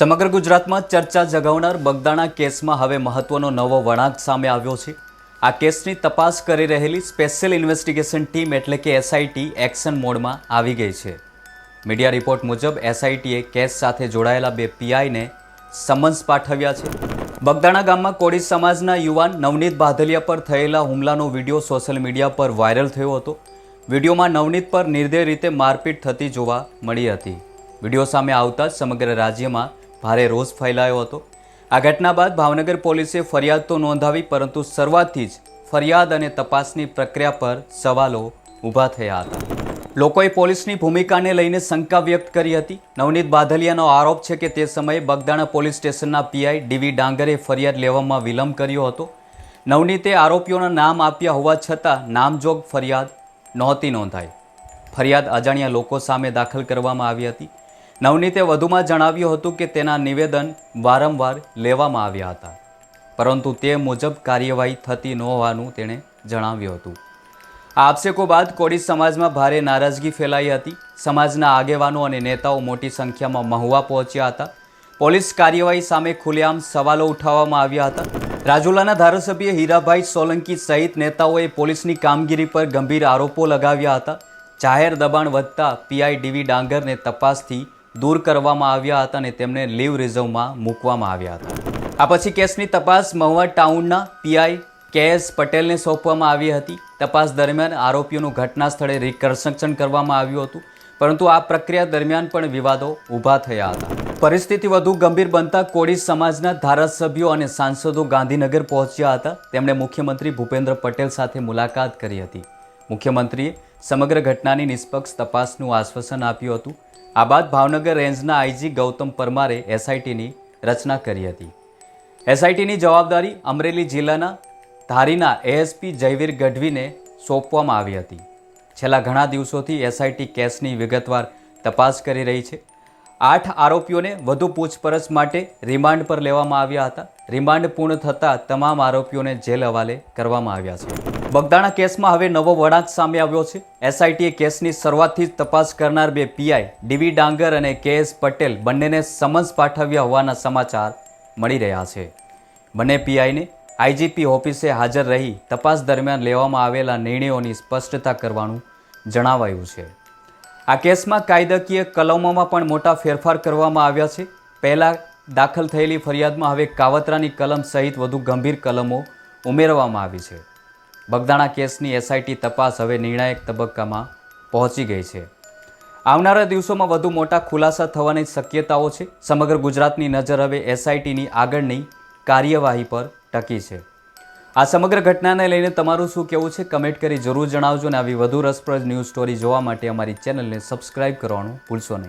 સમગ્ર ગુજરાતમાં ચર્ચા જગાવનાર બગદાણા કેસમાં હવે મહત્વનો નવો વળાંક સામે આવ્યો છે. આ કેસની તપાસ કરી રહેલી સ્પેશિયલ ઇન્વેસ્ટિગેશન ટીમ એટલે કે એસઆઈટી એક્શન મોડમાં આવી ગઈ છે. મીડિયા રિપોર્ટ મુજબ એસઆઈટીએ કેસ સાથે જોડાયેલા બે પીઆઈને સમન્સ પાઠવ્યા છે. બગદાણા ગામમાં કોળી સમાજના યુવાન નવનીત બાધલિયા પર થયેલા હુમલાનો વીડિયો સોશિયલ મીડિયા પર વાયરલ થયો હતો. વિડીયોમાં નવનીત પર નિર્દય રીતે મારપીટ થતી જોવા મળી હતી. વીડિયો સામે આવતા જ સમગ્ર રાજ્યમાં ભારે રોષ ફેલાયો હતો. આ ઘટના બાદ ભાવનગર પોલીસે ફરિયાદ તો નોંધાવી, પરંતુ શરૂઆતથી જ ફરિયાદ અને તપાસની પ્રક્રિયા પર સવાલો ઊભા થયા હતા. લોકોએ પોલીસની ભૂમિકાને લઈને શંકા વ્યક્ત કરી હતી. નવનીત બાધલિયાનો આરોપ છે કે તે સમયે બગદાણા પોલીસ સ્ટેશનના પીઆઈ ડીવી ડાંગરે ફરિયાદ લેવામાં વિલંબ કર્યો હતો. નવનીતે આરોપીઓના નામ આપ્યા હોવા છતાં નામજોગ ફરિયાદ નહોતી નોંધાઈ. ફરિયાદ અજાણ્યા લોકો સામે દાખલ કરવામાં આવી હતી. નવનીતે વધુમાં જણાવ્યું હતું કે તેના નિવેદન વારંવાર લેવામાં આવ્યા હતા. પરંતુ તે મુજબ કાર્યવાહી થતી ન હોવાનું તેણે જણાવ્યું હતું. આ આક્ષેપો બાદ કોળી સમાજમાં ભારે નારાજગી ફેલાઈ હતી. સમાજના આગેવાનો અને નેતાઓ મોટી સંખ્યામાં મહુવા પહોંચ્યા હતા. પોલીસ કાર્યવાહી સામે ખુલ્લેઆમ સવાલો ઉઠાવવામાં આવ્યા હતા. રાજુલાના ધારાસભ્ય હીરાભાઈ સોલંકી સહિત નેતાઓએ પોલીસની કામગીરી પર ગંભીર આરોપો લગાવ્યા હતા. જાહેર દબાણ વધતા પીઆઈ ડીવી ડાંગરને તપાસથી દૂર કરવામાં આવ્યા હતા અને તેમને લીવ રિઝર્વમાં મૂકવામાં આવ્યા હતા. આ પછી કેસની તપાસ મહુવા ટાઉનના પીઆઈ કે એસ પટેલને સોંપવામાં આવી હતી. તપાસ દરમિયાન આરોપીઓનું ઘટના સ્થળે રિકન્સ્ટ્રક્શન કરવામાં આવ્યું હતું, પરંતુ આ પ્રક્રિયા દરમિયાન પણ વિવાદો ઊભા થયા હતા. પરિસ્થિતિ વધુ ગંભીર બનતા કોળી સમાજના ધારાસભ્યો અને સાંસદો ગાંધીનગર પહોંચ્યા હતા. તેમણે મુખ્યમંત્રી ભૂપેન્દ્ર પટેલ સાથે મુલાકાત કરી હતી. મુખ્યમંત્રીએ સમગ્ર ઘટનાની નિષ્પક્ષ તપાસનું આશ્વાસન આપ્યું હતું. આ બાદ ભાવનગર રેન્જના આઈજી ગૌતમ પરમારે એસઆઈટીની રચના કરી હતી. એસઆઈટીની જવાબદારી અમરેલી જિલ્લાના ધારીના એએસપી જયવીર ગઢવીને સોંપવામાં આવી હતી. છેલ્લા ઘણા દિવસોથી એસઆઈટી કેસની વિગતવાર તપાસ કરી રહી છે. આઠ આરોપીઓને વધુ પૂછપરછ માટે રિમાન્ડ પર લેવામાં આવ્યા હતા. રિમાન્ડ પૂર્ણ થતાં તમામ આરોપીઓને જેલ હવાલે કરવામાં આવ્યા છે. બગદાણા કેસમાં હવે નવો વળાંક સામે આવ્યો છે. એસઆઈટીએ કેસની શરૂઆતથી જ તપાસ કરનાર બે પીઆઈ ડીવી ડાંગર અને કે એસ પટેલ બંનેને સમન્સ પાઠવ્યા હોવાના સમાચાર મળી રહ્યા છે. બંને પીઆઈને આઈજીપી ઓફિસે હાજર રહી તપાસ દરમિયાન લેવામાં આવેલા નિર્ણયોની સ્પષ્ટતા કરવાનું જણાવાયું છે. આ કેસમાં કાયદાકીય કલમોમાં પણ મોટા ફેરફાર કરવામાં આવ્યા છે. પહેલાં દાખલ થયેલી ફરિયાદમાં હવે કાવતરાની કલમ સહિત વધુ ગંભીર કલમો ઉમેરવામાં આવી છે. બગદાણા કેસની એસઆઈટી તપાસ હવે નિર્ણાયક તબક્કામાં પહોંચી ગઈ છે. આવનારા દિવસોમાં વધુ મોટા ખુલાસા થવાની શક્યતાઓ છે. સમગ્ર ગુજરાતની નજર હવે એસઆઈટીની આગળની કાર્યવાહી પર ટકી છે. આ સમગ્ર ઘટનાને લઈને તમારું શું કહેવું છે? કમેન્ટ કરી જરૂર જણાવજો અને આવી વધુ રસપ્રદ ન્યૂઝ સ્ટોરી જોવા માટે અમારી ચેનલને સબસ્ક્રાઇબ કરવાનું ભૂલશો નહીં.